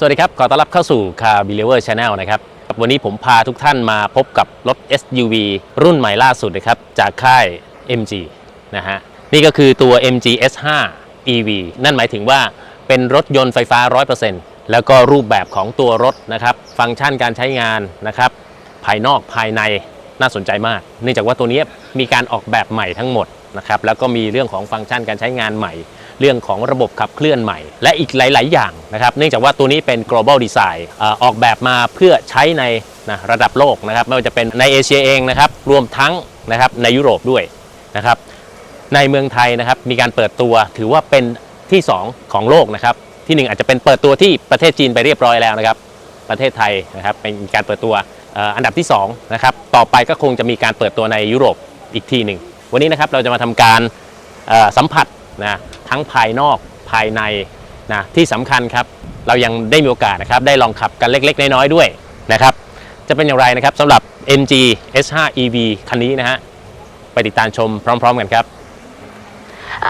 สวัสดีครับ ขอต้อนรับเข้าสู่ Car Believer Channel นะครับ วันนี้ผมพาทุกท่านมาพบกับรถ SUV รุ่นใหม่ล่าสุดนะครับ จากค่าย MG นะฮะ นี่ก็คือตัว MG S5 EV นั่นหมายถึงว่าเป็นรถยนต์ไฟฟ้า 100%แล้วก็รูปแบบของตัวรถนะครับ ฟังก์ชันการใช้งานนะครับ ภายนอกภายในน่าสนใจมาก เนื่องจากว่าตัวนี้มีการออกแบบใหม่ทั้งหมดนะครับ แล้วก็มีเรื่องของฟังก์ชันการใช้งานใหม่ เรื่องของระบบขับเคลื่อนใหม่ และอีกหลาย ๆ อย่างนะครับ เนื่องจากว่าตัวนี้เป็น global design ออกแบบมาเพื่อใช้ในนะระดับโลกนะครับไม่ว่าจะเป็นในเอเชียเองนะครับรวมทั้งนะครับในยุโรปด้วยนะครับในเมืองไทยนะครับมีการเปิดตัวถือว่าเป็นที่ 2 ของโลกนะครับที่ 1 อาจจะเป็นเปิดตัวที่ประเทศจีนไปเรียบร้อยแล้วนะครับ ประเทศไทยนะครับเป็นการเปิดตัวอันดับที่2นะครับต่อไปก็คงจะมีการเปิดตัวในยุโรปอีกทีหนึ่งวันนี้นะครับเราจะมาทำการสัมผัส นะทั้งภายนอกภายในนะที่สำคัญครับเรายังได้มีโอกาสนะครับได้ลองขับกันเล็ก ๆ น้อยๆด้วยนะครับจะเป็นอย่างไรนะครับสำหรับ MG S5 EV คันนี้นะฮะไปติดตามชมพร้อม ๆ กันครับ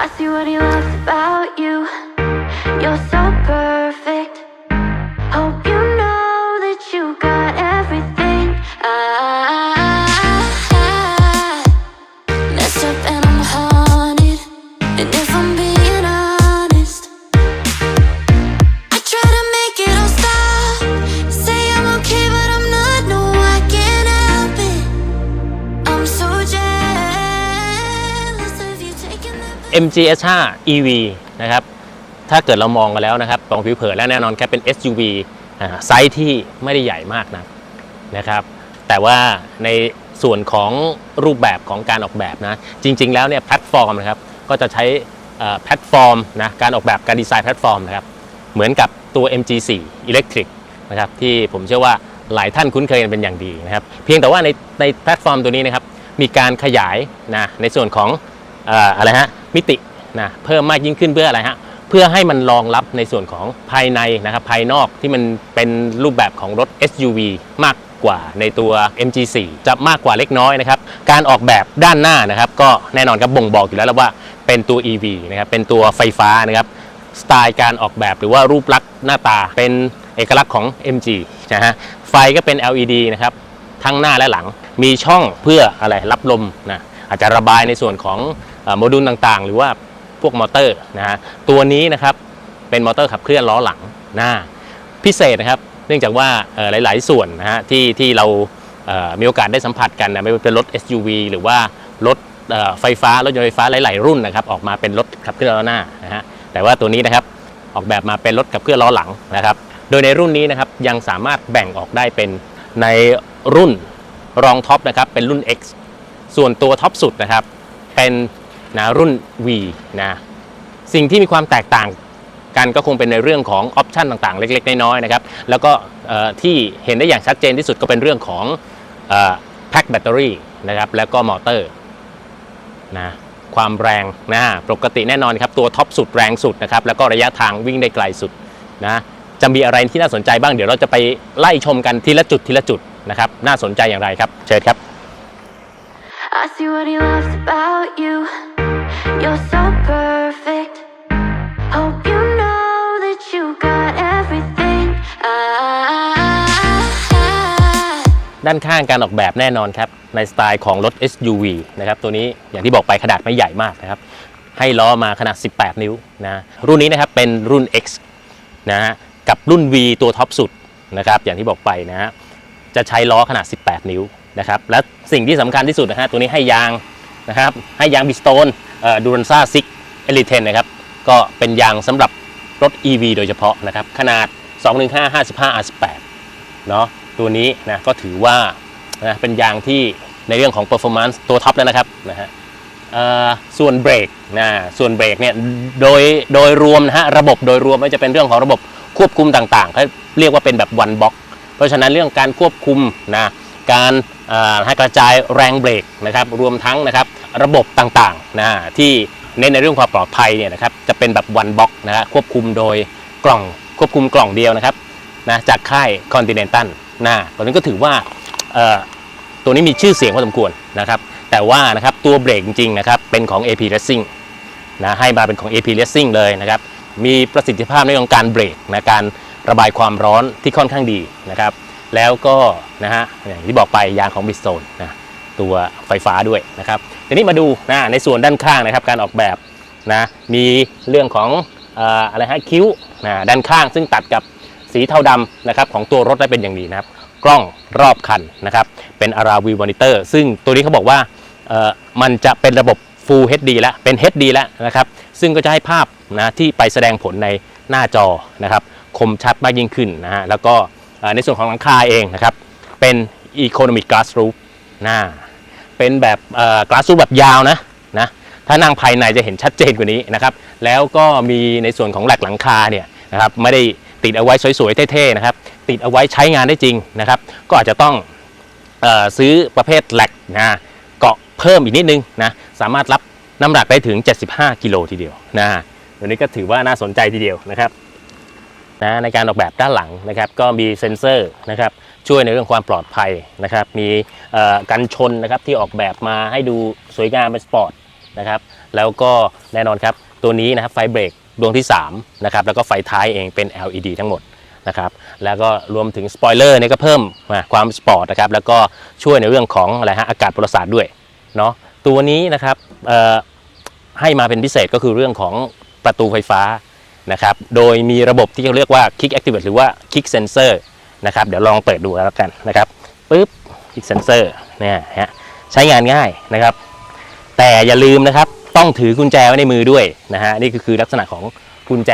I see what he loves about you. You're so perfect. Taking the MG S5 EV นะครับ ถ้าเกิดเรามองกันแล้วนะครับมองผิวเผินแล้วแน่นอนครับเป็น SUV ไซส์ที่ไม่ได้ใหญ่มากนะนะครับ แต่ว่าในส่วนของรูปแบบของการออกแบบนะ จริง ๆ แล้วเนี่ยแพลตฟอร์มนะครับ ก็จะใช้แพลตฟอร์มนะการออกแบบการดีไซน์แพลตฟอร์มนะครับ เหมือนกับตัว MG4 Electric นะครับที่ผมเชื่อว่าหลายท่านคุ้นเคยกันเป็นอย่างดีนะครับ เพียงแต่ว่าในในแพลตฟอร์มตัวนี้นะครับ มีการขยายนะในส่วนของอออะไรฮะ มิตินะเพิ่มมากยิ่งขึ้นเพื่ออะไรฮะเพื่อให้มันรองรับในส่วนของภายในนะครับภายนอกที่มันเป็นรูปแบบของรถ SUV มากกว่าในตัว MG4 จะมากกว่าเล็กน้อยนะครับการออกแบบด้านหน้านะครับก็แน่นอนครับบ่งบอกอยู่แล้วว่าเป็นตัว EV นะครับเป็นตัวไฟฟ้านะครับสไตล์การออกแบบหรือว่ารูปลักษณ์หน้าตาเป็นเอกลักษณ์ของ MG นะฮะไฟก็เป็น LED นะครับทั้งหน้าและหลังมีช่องเพื่ออะไรรับลมนะอาจจะระบายในส่วนของ โมดูลต่างๆ หรือว่าพวกมอเตอร์นะฮะตัวนี้นะครับเป็นมอเตอร์ขับเคลื่อนล้อหลังหน้าพิเศษนะครับ เนื่องจากว่าหลาย ๆ ส่วนนะฮะที่ที่เรามีโอกาสได้สัมผัสกันนะไม่ว่าเป็นรถ SUV หรือว่ารถไฟฟ้ารถยนต์ไฟฟ้าหลาย ๆ รุ่นนะครับออกมาเป็นรถขับเคลื่อนล้อหน้านะฮะแต่ว่าตัวนี้นะครับออกแบบมาเป็นรถขับเคลื่อนล้อหลังนะครับ โดยในรุ่นนี้นะครับยังสามารถแบ่งออกได้เป็นในรุ่นรองท็อปนะครับเป็นรุ่น X ส่วนตัวท็อปสุดนะครับเป็น นะรุ่น V นะสิ่งที่มีความแตกต่างกันก็คงเป็นในเรื่องของออปชันต่างๆ เล็ก ๆ น้อยๆนะครับแล้วก็ที่เห็นได้อย่างชัดเจนที่สุดก็เป็นเรื่องของแพ็คแบตเตอรี่นะครับแล้วก็มอเตอร์นะความแรงนะปกติแน่นอนครับตัวท็อปสุดแรงสุดนะครับแล้วก็ระยะทางวิ่งได้ไกลสุดนะจะมีอะไรที่น่าสนใจบ้างเดี๋ยวเราจะไปไล่ชมกันทีละจุดทีละจุดนะครับน่าสนใจอย่างไรครับเชิญครับ I see what he loves about you. You're so perfect. Hope you know that you got everything. I ด้านข้างการออกแบบแน่นอนครับ ในสไตล์ของรถ SUV นะครับตัวนี้อย่างที่บอกไปขนาดไม่ใหญ่มากนะครับ ให้ล้อมาขนาด 18 นิ้วนะรุ่นนี้นะครับเป็นรุ่น X นะฮะกับรุ่น V ตัวท็อปสุดนะครับอย่างที่บอกไปนะฮะจะใช้ล้อขนาด 18 นิ้วนะครับและสิ่งที่สำคัญที่สุดนะฮะตัวนี้ให้ยาง นะครับ ให้ยางบิสโตนดูรันซ่าซิกเอลิเทนนะครับ ก็เป็นยางสำหรับรถ EV โดยเฉพาะนะครับ ขนาด 215 55 R18 เนาะตัวนี้นะก็ถือว่านะเป็นยางที่ในเรื่องของ performance ตัวท็อปแล้วนะครับนะฮะส่วนเบรกนะส่วนเบรกเนี่ยโดยโดยรวมนะฮะระบบโดยรวมไม่จะเป็นเรื่องของระบบควบคุมต่างๆเขาเรียกว่าเป็นแบบ one box เพราะฉะนั้นเรื่องการควบคุมนะการ กระจายแรงเบรกนะครับรวมทั้งนะครับระบบต่างๆนะที่เน้นในเรื่องความปลอดภัยเนี่ยนะครับจะเป็นแบบ one box นะฮะควบคุมโดยกล่องควบคุมกล่องเดียวนะครับนะจากค่าย Continental นะตัวนี้ก็ถือว่าตัวนี้มีชื่อเสียงพอสมควรนะครับแต่ว่านะครับตัวเบรกจริงๆนะครับเป็นของ AP Racing นะให้มาเป็นของ AP Racing เลยนะครับมีประสิทธิภาพในเรื่องการเบรกนะการระบายความร้อนที่ค่อนข้างดีนะครับ แล้วก็นะฮะอย่างที่บอกไปยางของบิสโซนนะตัวไฟฟ้าด้วยนะครับทีนี้มาดูนะในส่วนด้านข้างนะครับการออกแบบนะมีเรื่องของเอ่อะไรฮะคิ้วนะด้านข้างซึ่งตัดกับสีเทาดำนะครับของตัวรถได้เป็นอย่างดีนะครับ กล้องรอบคันนะครับเป็นอาราวีมอนิเตอร์ซึ่งตัวนี้เขาบอกว่าเอ่อมันจะเป็นระบบ Full HD แล้วเป็น HD แล้วนะครับ ซึ่งก็จะให้ภาพนะที่ไปแสดงผลในหน้าจอนะครับ คมชัดมากยิ่งขึ้นนะฮะแล้วก็ ในส่วนของหลังคาเองนะครับ เป็น Economic Glass Roof นะเป็นแบบ Glass Roof แบบยาวนะนะถ้านั่งภายในจะเห็นชัดเจนกว่านี้นะครับ แล้วก็มีในส่วนของแหลกหลังคาเนี่ยนะครับไม่ได้ติดเอาไว้สวยๆเท่ๆนะครับ ติดเอาไว้ใช้งานได้จริงนะครับ ก็อาจจะต้องออซื้อประเภทแหลกนะเกาะเพิ่มอีกนิดนึงนะสามารถรับน้ำหนักได้ถึง 75 กิโลทีเดียวนะตัวนี้ก็ถือว่าน่าสนใจทีเดียวนะครับ นะในการออกแบบด้านหลังนะครับก็มีเซ็นเซอร์นะครับช่วยในเรื่องความปลอดภัยนะครับมีกันชนนะครับที่ออกแบบมาให้ดูสวยงามเป็นสปอร์ตนะครับแล้วก็แน่นอนครับตัวนี้นะครับไฟเบรกดวงที่3นะครับแล้วก็ไฟท้ายเองเป็น LED ทั้งหมดนะครับแล้วก็รวมถึงสปอยเลอร์นี่ก็เพิ่มความสปอร์ตนะครับแล้วก็ช่วยในเรื่องของอะไรฮะอากาศบริษัทด้วยเนาะตัวนี้นะครับให้มาเป็นพิเศษก็คือเรื่องของประตูไฟฟ้า นะครับ โดยมีระบบที่เขาเรียกว่า Kick Activate หรือว่า Kick Sensor นะครับ เดี๋ยวลองเปิดดูแล้วกันนะครับปึ๊บ Kick Sensor เนี่ยฮะใช้งานง่ายนะครับ แต่อย่าลืมนะครับ ต้องถือกุญแจไว้ในมือด้วยนะฮะนี่ก็คือลักษณะของกุญแจ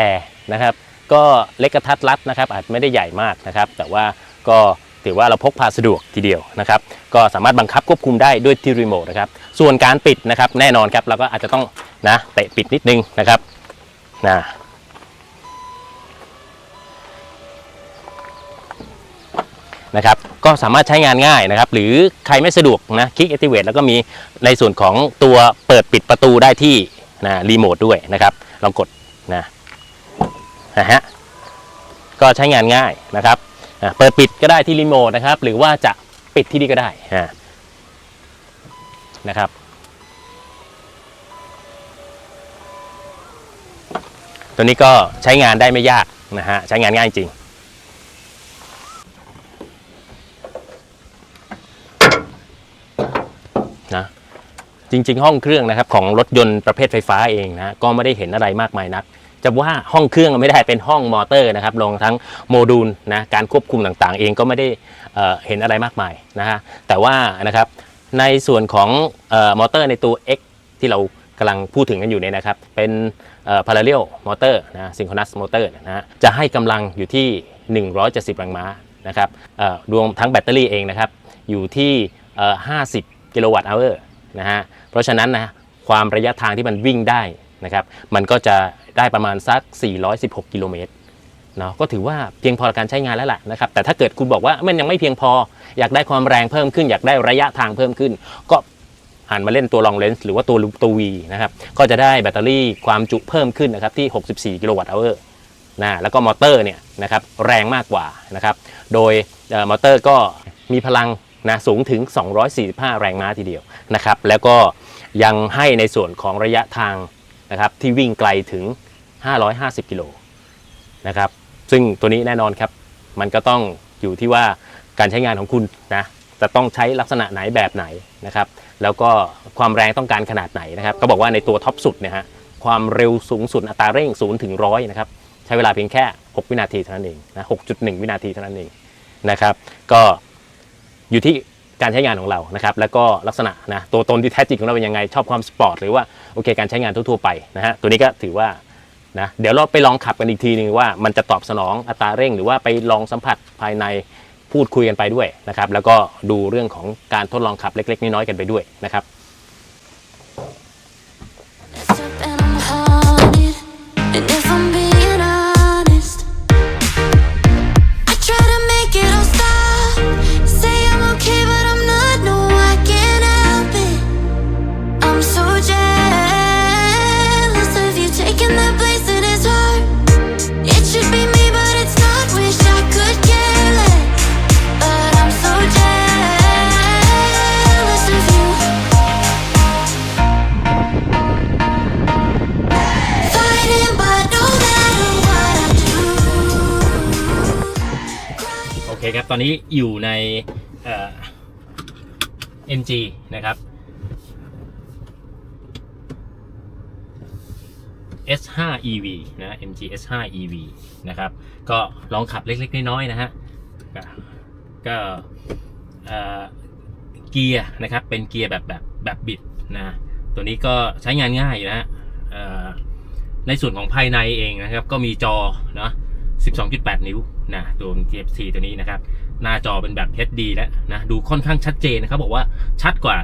นะครับ ก็เล็กกระทัดรัดนะครับ อาจไม่ได้ใหญ่มากนะครับ แต่ว่าก็ถือว่าเราพกพาสะดวกทีเดียวนะครับ ก็สามารถบังคับควบคุมได้ด้วยที่รีโมทนะครับ ส่วนการปิดนะครับ แน่นอนครับเราก็อาจจะต้องนะเตะปิดนิดนึงนะครับนะ นะครับก็สามารถใช้งานง่ายนะครับ หรือใครไม่สะดวกนะคลิก Activate แล้วก็มีในส่วนของตัวเปิดปิดประตูได้ที่นะรีโมทด้วยนะครับลองกดนะนะฮะก็ใช้งานง่ายนะครับอะเปิดปิดก็ได้ที่รีโมทนะครับ หรือว่าจะปิดที่นี่ก็ได้อะนะครับตัวนี้ก็ใช้งานได้ไม่ยากนะฮะใช้งานง่ายจริง นะจริง ๆ ห้องเครื่องนะครับของรถยนต์ประเภทไฟฟ้าเองนะก็ไม่ได้เห็นอะไรมากมายนัก จะว่าห้องเครื่องไม่ได้เป็นห้องมอเตอร์นะครับลงทั้งโมดูลนะการควบคุมต่างๆ เองก็ไม่ได้เเห็นอะไรมากมายนะฮะแต่ว่านะครับในส่วนของออมอเตอร์ในตัว X ที่เรากำลังพูดถึงกันอยู่เนี่ยนะครับ เป็นเอ่อ parallel motor นะ synchronous motor นะฮะจะให้กำลังอยู่ที่ 170 แรงม้านะครับรวมทั้งแบตเตอรี่เองนะครับอยู่ที่ 50 กิโลวัตต์ hour นะฮะเพราะฉะนั้นนะความระยะทางที่มันวิ่งได้นะครับมันก็จะได้ประมาณสัก 416 กิโลเมตรเนาะก็ถือว่าเพียงพอการใช้งานแล้วล่ะนะครับแต่ถ้าเกิดคุณบอกว่ามันยังไม่เพียงพอ อยากได้ความแรงเพิ่มขึ้น อยากได้ระยะทางเพิ่มขึ้น ก็หันมาเล่นตัว long range หรือว่าตัวตัว V นะครับก็จะได้แบตเตอรี่ความจุเพิ่มขึ้นนะครับที่ 64 กิโลวัตต์ hour นะแล้วก็มอเตอร์เนี่ยนะครับแรงมากกว่านะครับโดยมอเตอร์ก็มีพลัง นะสูงถึง 245 แรงม้าทีเดียวนะครับแล้วก็ยังให้ในส่วนของระยะทางนะครับที่วิ่งไกลถึง 550 กิโลนะครับซึ่งตัวนี้แน่นอนครับ มันก็ต้องอยู่ที่ว่าการใช้งานของคุณนะจะต้องใช้ลักษณะไหนแบบไหนนะครับแล้วก็ความแรงต้องการขนาดไหนนะครับก็บอกว่าในตัวท็อปสุดเนี่ยฮะความเร็วสูงสุดอัตราเร่ง0ถึง100นะครับใช้เวลาเพียงแค่ 6 วินาทีเท่านั้นเองนะ6.1 วินาทีเท่านั้นเองนะครับก็ อยู่ที่การใช้งานของเรานะครับแล้วก็ลักษณะนะตัวตนที่แท้จริงของเราเป็นยังไงชอบความสปอร์ตหรือว่าโอเคการใช้งานทั่วๆไปนะฮะตัวนี้ก็ถือว่านะเดี๋ยวเราไปลองขับกันอีกทีหนึ่งว่ามันจะตอบสนองอัตราเร่ง หรือว่าไปลองสัมผัสภายในพูดคุยกันไปด้วยนะครับแล้วก็ดูเรื่องของการทดลองขับเล็ก ๆ น้อยๆกันไปด้วยนะครับ อนนี้อยู่ในเอ่อ MG นะครับ S5 EV นะ MG S5 EV นะครับ ก็ลองขับเล็ก ๆ น้อยๆนะฮะ ก็เกียร์นะครับ เป็นเกียร์แบบแบบแบบบิดนะ ตัวนี้ก็ใช้งานง่ายอยู่นะฮะในส่วนของภายในเองนะครับ ก็มีจอเนาะ12.8 นิ้วนะ ตัว TFT ตัวนี้นะครับ หน้าจอเป็นแบบ HD แล้วนะดูค่อนข้างชัดเจนนะครับ บอกว่าชัดกว่า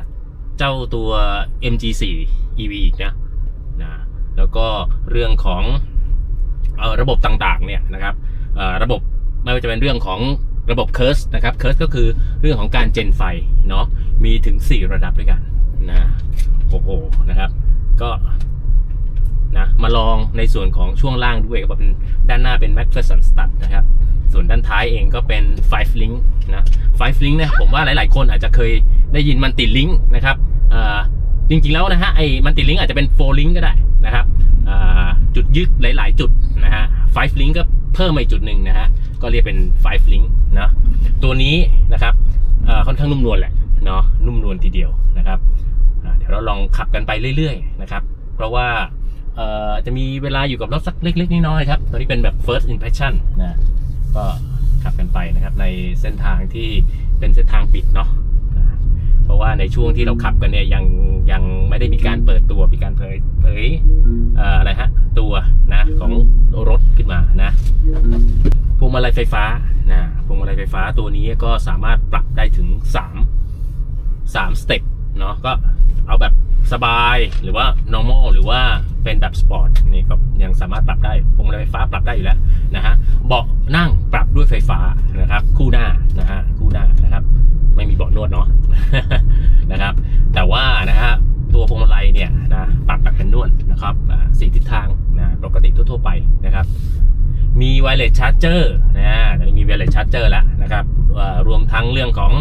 เจ้าตัว MG4 EV อีกนะนะแล้วก็เรื่องของออระบบต่างๆเนี่ยนะครับระบบไม่ว่าจะเป็นเรื่องของระบบ Curse นะครับ Curse ก็คือเรื่องของการเจนไฟเนาะมีถึง 4 ระดับด้วยกันนะโอ้โหนะครับก็นะมาลองในส่วนของช่วงล่างด้วยก็เป็นด้านหน้าเป็น McPherson Stud นะครับ ส่วนด้านท้ายเองก็เป็น Five Link นะ Five Link เนี่ยผมว่าหลาย ๆ คนอาจจะเคยได้ยินมันติดลิงก์นะครับจริง ๆ แล้วนะฮะไอ้มันติดลิงก์อาจจะเป็น Four Link ก็ได้นะครับจุดยึดหลาย ๆ จุดนะฮะ Five Link ก็เพิ่มมาอีกจุดหนึ่งนะฮะก็เรียกเป็น Five Link นะตัวนี้นะครับค่อนข้างนุ่มนวลแหละเนาะนุ่มนวลทีเดียวนะครับเดี๋ยวเราลองขับกันไปเรื่อย ๆ นะครับ เพราะว่าอ่อจะมีเวลาอยู่กับรถสักเล็ก ๆ น้อยๆครับ ตัวนี้เป็นแบบ first impression นะ ก็ขับกันไปนะครับ ในเส้นทางที่เป็นเส้นทางปิดเนาะเพราะว่าในช่วงที่เราขับกันเนี่ยยังยังไม่ได้มีการเปิดตัวมีการเผยเผยเอ่ออะไรฮะตัวนะของรถขึ้นมานะพวงมาลัยไฟฟ้านะพวงมาลัยไฟฟ้าตัวนี้ก็สามารถปรับได้ถึง 3 3สเต็ปเนาะก็ เอาแบบสบายหรือว่า normal หรือว่าเป็นแบบสปอร์ตนี่ก็ยังสามารถปรับได้พวงมาลัยไฟฟ้าปรับได้อยู่แล้วนะฮะเบาะนั่งปรับด้วยไฟฟ้านะครับ คู่หน้านะฮะคู่หน้านะครับ ไม่มีเบาะนวดเนาะนะครับ แต่ว่านะฮะตัวพวงมาลัยเนี่ยนะปรับแบบเป็นนวดนะครับสี่ทิศทางนะปกติทั่ว ๆ ไปนะครับ มีไวเลสชาร์เจอร์นะตอนนี้มีไวเลสชาร์เจอร์แล้วนะครับรวมทั้งเรื่องของ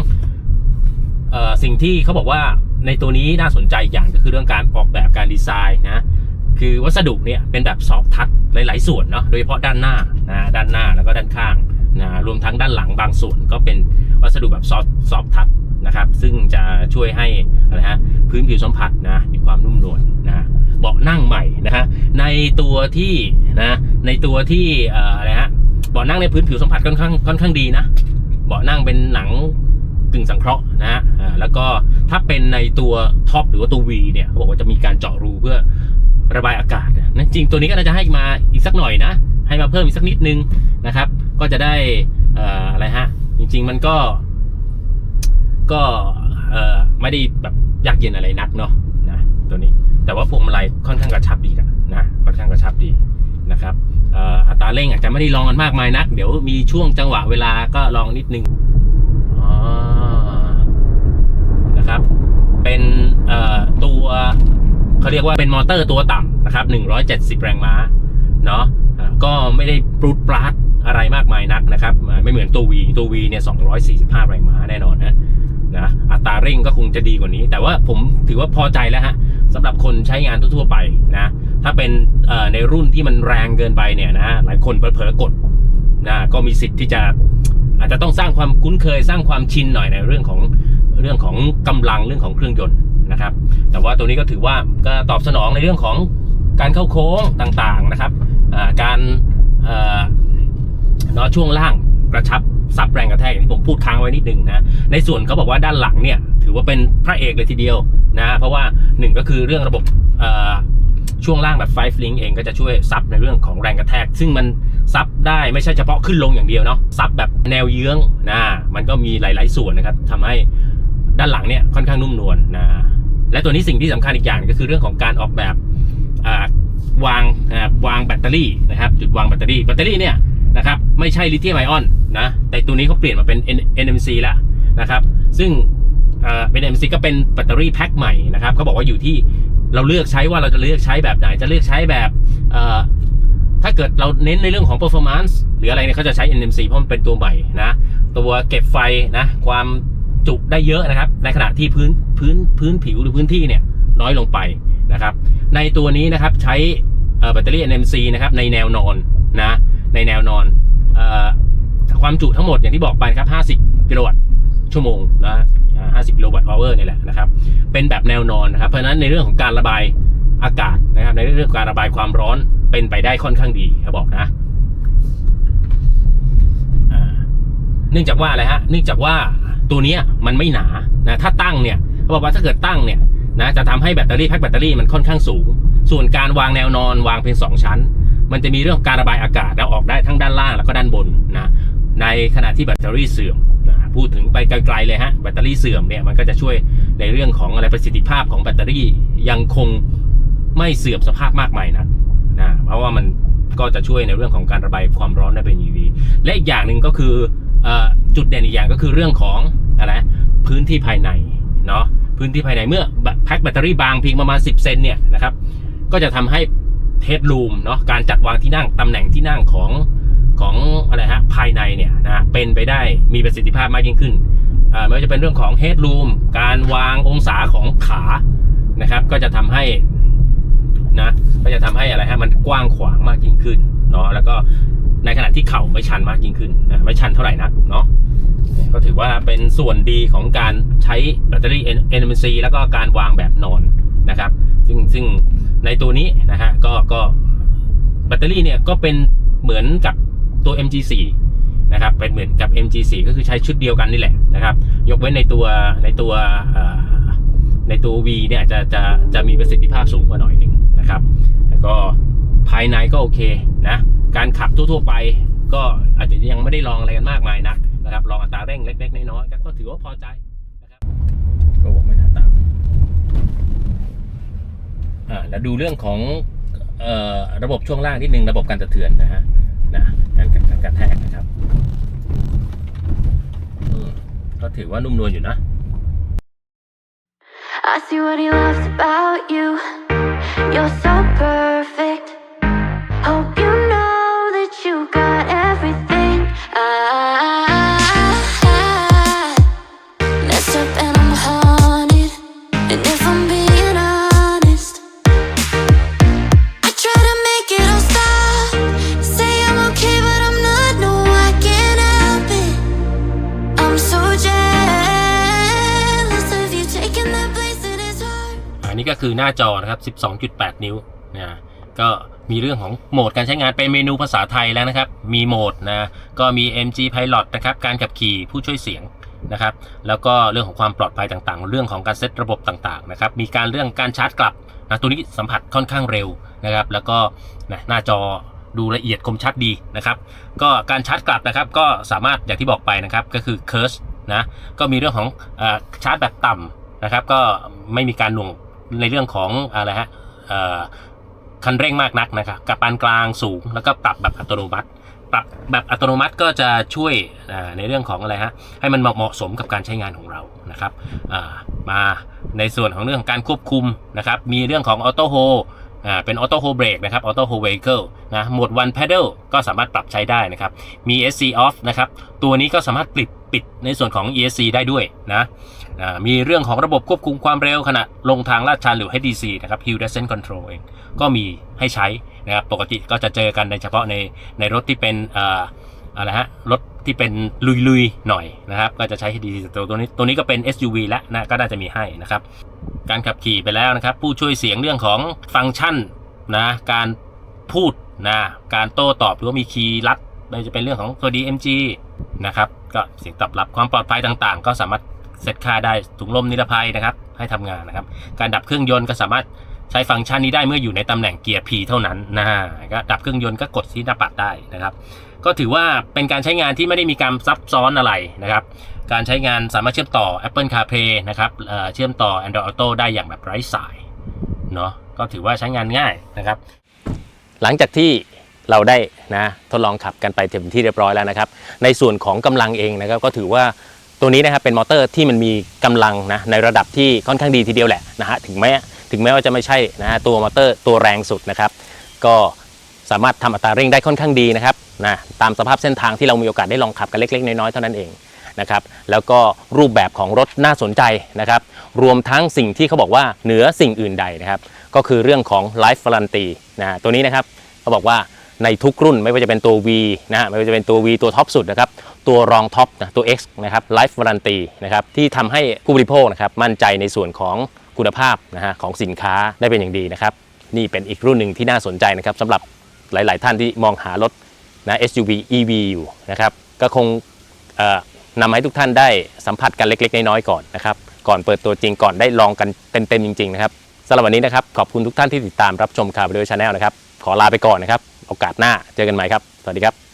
สิ่งที่เขาบอกว่าในตัวนี้น่าสนใจอย่างก็คือเรื่องการออกแบบการดีไซน์นะคือวัสดุเนี่ยเป็นแบบซอฟทัชหลาย ๆ ส่วนเนาะโดยเฉพาะด้านหน้านะด้านหน้าแล้วก็ด้านข้างนะรวมทั้งด้านหลังบางส่วนก็เป็นวัสดุแบบซอฟซอฟทัชนะครับซึ่งจะช่วยให้อะไรฮะพื้นผิวสัมผัสนะมีความนุ่มนวลนะเบาะนั่งใหม่นะฮะในตัวที่นะในตัวที่เอ่ออะไรฮะเบาะนั่งในพื้นผิวสัมผัสค่อนข้างค่อนข้างดีนะเบาะนั่งเป็นหนัง กึ่งสังเคราะห์นะฮะแล้วก็ถ้าเป็นในตัวท็อปหรือว่าตัว V เนี่ยเขาบอกว่าจะมีการเจาะรูเพื่อระบายอากาศนะจริงตัวนี้ก็น่าจะให้มาอีกสักหน่อยนะ ให้มาเพิ่มอีกสักนิดนึงนะครับ ก็จะได้อ่ออะไรฮะ จริง ๆ มันก็ ก็เออไม่ได้แบบยากเย็นอะไรนักเนาะนะตัวนี้แต่ว่าพวงมาลัยค่อนข้างกระชับดีนะนะค่อนข้างกระชับดีนะครับอัตราเร่งอาจจะไม่ได้ลองกันมากมายนัก เดี๋ยวมีช่วงจังหวะเวลาก็ลองนิดนึง นะครับ เป็นตัวเขาเรียกว่าเป็นมอเตอร์ตัวต่ำนะครับ170 แรงม้าเนาะก็ไม่ได้ปรุดปราดอะไรมากมายนักนะครับ ไม่เหมือนตัว V ตัว V เนี่ย245 แรงม้าแน่นอนนะนะอัตราเร่งก็คงจะดีกว่านี้ แต่ว่าผมถือว่าพอใจแล้วฮะสำหรับคนใช้งานทั่วๆไปนะถ้าเป็นในรุ่นที่มันแรงเกินไปเนี่ยนะหลายคนเผลอๆกดนะก็มีสิทธิ์ที่จะอาจจะต้องสร้างความคุ้นเคยสร้างความชินหน่อยในเรื่องของ เรื่องของกำลังเรื่องของเครื่องยนต์นะครับ แต่ว่าตัวนี้ก็ถือว่าก็ตอบสนองในเรื่องของการเข้าโค้งต่างๆนะครับการเอ่อเนาะช่วงล่างกระชับซับแรงกระแทกอย่างที่ผมพูดค้างไว้นิดนึงนะในส่วนเขาบอกว่าด้านหลังเนี่ยถือว่าเป็นพระเอกเลยทีเดียวนะเพราะว่าหนึ่งก็คือเรื่องระบบช่วงล่างแบบ Five Link เองก็จะช่วยซับในเรื่องของแรงกระแทก ซึ่งมันซับได้ไม่ใช่เฉพาะขึ้นลงอย่างเดียวเนาะซับแบบแนวเยื้องนะมันก็มีหลาย ๆ ส่วนนะครับทำให้ ด้านหลังเนี่ยค่อนข้างนุ่มนวลนะและตัวนี้สิ่งที่สำคัญอีกอย่างก็คือเรื่องของการออกแบบวางวางแบตเตอรี่นะครับจุดวางแบตเตอรี่แบตเตอรี่เนี่ยนะครับไม่ใช่ลิเธียมไอออนนะแต่ตัวนี้เขาเปลี่ยนมาเป็น NMC แล้วนะครับซึ่งเป็น NMC ก็เป็นแบตเตอรี่แพ็คใหม่นะครับเขาบอกว่าอยู่ที่เราเลือกใช้ว่าเราจะเลือกใช้แบบไหนจะเลือกใช้แบบถ้าเกิดเราเน้นในเรื่องของ performance หรืออะไรเนี่ยเขาจะใช้ NMC เพราะมันเป็นตัวใหม่นะตัวเก็บไฟนะความ จุได้เยอะนะครับ ในขณะที่พื้นพื้นพื้นผิวหรือพื้นที่เนี่ยน้อยลงไปนะครับ ในตัวนี้นะครับใช้แบตเตอรี่ NMC นะครับในแนวนอนนะในแนวนอนออความจุทั้งหมดอย่างที่บอกไปครับ 50 กิโลวัตต์ชั่วโมงนะอ่า50 กิโลวัตต์อเวอร์นี่แหละนะครับ เป็นแบบแนวนอนนะครับ เพราะฉะนั้นในเรื่องของการระบายอากาศนะครับ ในเรื่องการระบายความร้อนเป็นไปได้ค่อนข้างดีเขาบอกนะเนื่องจากว่าอะไรฮะ เนื่องจากว่า ตัวเนี้ยมันไม่หนานะถ้าตั้งเนี่ยเขาบอกว่าถ้าเกิดตั้งเนี่ยนะจะทำให้แบตเตอรี่แพ็คแบตเตอรี่มันค่อนข้างสูง ส่วนการวางแนวนอนวางเพียงสองชั้น มันจะมีเรื่องการระบายอากาศแล้วออกได้ทั้งด้านล่างแล้วก็ด้านบนนะในขณะที่แบตเตอรี่เสื่อมนะพูดถึงไปไกลๆเลยฮะแบตเตอรี่เสื่อมเนี่ยมันก็จะช่วยในเรื่องของอะไรประสิทธิภาพของแบตเตอรี่ยังคงไม่เสื่อมสภาพมากมายนะนะเพราะว่ามันก็จะช่วยในเรื่องของการระบายความร้อนได้เป็นอย่างดีและอีกอย่างหนึ่งก็คืออจุดเด่นอีกอย่างก็คือเรื่องของ อะไรพื้นที่ภายในเนาะพื้นที่ภายในเมื่อแพ็คแบตเตอรี่บางเพียงประมาณ 10 เซนเนี่ยนะครับก็จะทำให้เทสรูมเนาะการจัดวางที่นั่งตำแหน่งที่นั่งของของอะไรฮะภายในเนี่ยนะเป็นไปได้มีประสิทธิภาพมากยิ่งขึ้นไม่ว่าจะเป็นเรื่องของเฮดรูมการวางองศาของขานะครับก็จะทำให้นะก็จะทำให้อะไรฮะมันกว้างขวางมากยิ่งขึ้นเนาะแล้วก็ในขณะที่เข่าไม่ชันมากยิ่งขึ้นนะไม่ชันเท่าไหร่นักเนาะ ก็ถือว่าเป็นส่วนดีของการใช้แบตเตอรี่ NMC แล้วก็การวางแบบนอนนะครับ ซึ่งซึ่งในตัวนี้นะฮะก็ก็แบตเตอรี่เนี่ยก็เป็นเหมือนกับตัว MG4 นะครับเป็นเหมือนกับ MG4 ก็คือใช้ชุดเดียวกันนี่แหละนะครับ ยกเว้นในตัวในตัวในตัว V เนี่ยจะจะจะมีประสิทธิภาพสูงกว่าหน่อยหนึ่งนะครับ แล้วก็ภายในก็โอเคนะ การขับทั่วๆไปก็อาจจะยังไม่ได้ลองอะไรกันมากมายนัก นะครับลองอัตราเร่งเล็ก ๆ น้อยๆก็ถือว่าพอใจนะครับก็บอกไม่น่าตามอ่าแล้วดูเรื่องของเอ่อระบบช่วงล่างนิดนึงระบบการสะเทือนนะฮะนะการการการกระแทกนะครับอืมก็ถือว่านุ่มนวลอยู่นะ I see what he loves about you. You're so perfect. ก็คือหน้าจอนะครับ 12.8 นิ้วนะก็มีเรื่องของโหมดการใช้งานเป็นเมนูภาษาไทยแล้วนะครับ มีโหมดนะก็มี MG Pilot นะครับการขับขี่ผู้ช่วยเสียงนะครับ แล้วก็เรื่องของความปลอดภัยต่างๆ เรื่องของการเซตระบบต่างๆนะครับมีการเรื่องการชาร์จกลับนะตัวนี้สัมผัสค่อนข้างเร็วนะครับ แล้วก็นะหน้าจอดูละเอียดคมชัดดีนะครับ ก็การชาร์จกลับนะครับ ก็สามารถอย่างที่บอกไปนะครับ ก็คือ Curse นะก็มีเรื่องของอชาร์จแบบต่ำนะครับ ก็ไม่มีการหน่วง ในเรื่องของอะไรฮะคันเร่งมากนักนะครับกับปานกลางสูงแล้วก็ปรับแบบอัตโนมัติ ปรับแบบอัตโนมัติก็จะช่วยในเรื่องของอะไรฮะให้มันเหมาะสมกับการใช้งานของเรานะครับมาในส่วนของเรื่องการควบคุมนะครับมีเรื่องของออโต้โฮเป็นออโต้โฮเบรกนะครับออโต้โฮเวเกิลนะโหมด one pedal ก็สามารถปรับใช้ได้นะครับมี SC off นะครับตัวนี้ก็สามารถปิดปิดในส่วนของ ESC ได้ด้วยนะ มีเรื่องของระบบควบคุมความเร็วขณะลงทางลาดชันหรือ HDC นะครับ Hill Descent Control เองก็มีให้ใช้นะครับปกติก็จะเจอกันในเฉพาะในในรถที่เป็นอ่าอะไรฮะรถที่เป็นลุยๆหน่อยนะครับ ก็จะใช้ HDC ตัวตัวนี้ตัวนี้ก็เป็น SUV แล้วนะก็น่าจะมีให้นะครับ การขับขี่ไปแล้วนะครับ ผู้ช่วยเสียงเรื่องของฟังก์ชันนะการพูดนะการโต้ตอบหรือว่ามีคีย์ลัดไม่จะเป็นเรื่องของตัว DMG นะครับก็เสียงตอบรับความปลอดภัยต่างๆ ก็สามารถ เซตค่าได้ถุงลมนิรภัยนะครับ ให้ทำงานนะครับ การดับเครื่องยนต์ก็สามารถใช้ฟังก์ชันนี้ได้เมื่ออยู่ในตำแหน่งเกียร์ P เท่านั้นนะฮะก็ดับเครื่องยนต์ก็กดที่หน้าปัดได้นะครับ ก็ถือว่าเป็นการใช้งานที่ไม่ได้มีการซับซ้อนอะไรนะครับ การใช้งานสามารถเชื่อมต่อ Apple CarPlay นะครับเเชื่อมต่อ Android Auto ได้อย่างแบบไร้สายเนาะก็ถือว่าใช้งานง่ายนะครับ หลังจากที่เราได้นะทดลองขับกันไปเต็มที่เรียบร้อยแล้วนะครับ ในส่วนของกำลังเองนะครับก็ถือว่า ตัวนี้นะครับเป็นมอเตอร์ที่มันมีกำลังนะในระดับที่ค่อนข้างดีทีเดียวแหละนะฮะถึงแม้ถึงแม้ว่าจะไม่ใช่นะฮะตัวมอเตอร์ตัวแรงสุดนะครับก็สามารถทำอัตราเร่งได้ค่อนข้างดีนะครับนะตามสภาพเส้นทางที่เรามีโอกาสได้ลองขับกันเล็กๆ น้อยๆเท่านั้นเองนะครับแล้วก็รูปแบบของรถน่าสนใจนะครับรวมทั้งสิ่งที่เขาบอกว่าเหนือสิ่งอื่นใดนะครับก็คือเรื่องของ Life Warranty นะตัวนี้นะครับเขาบอกว่าในทุกรุ่นไม่ว่าจะเป็นตัว V นะฮะไม่ว่าจะเป็นตัว V ตัวท็อปสุดนะครับ ตัวรองท็อปนะตัว X นะครับ Life Warranty นะครับที่ทำให้ผู้บริโภคนะครับมั่นใจในส่วนของคุณภาพนะฮะของสินค้าได้เป็นอย่างดีนะครับนี่เป็นอีกรุ่นหนึ่งที่น่าสนใจนะครับสำหรับหลาย ๆ ท่านที่มองหารถนะ SUV EV อยู่นะครับก็คงเอ่อนำให้ทุกท่านได้สัมผัสกันเล็ก ๆ น้อย ๆ ก่อนนะครับก่อนเปิดตัวจริงก่อนได้ลองกันเต็ม ๆ จริง ๆ นะครับสำหรับวันนี้นะครับขอบคุณทุกท่านที่ติดตามรับชมข่าววิดีโอชาแนลนะครับขอลาไปก่อนนะครับ โอกาสหน้าเจอกันใหม่ครับ สวัสดีครับ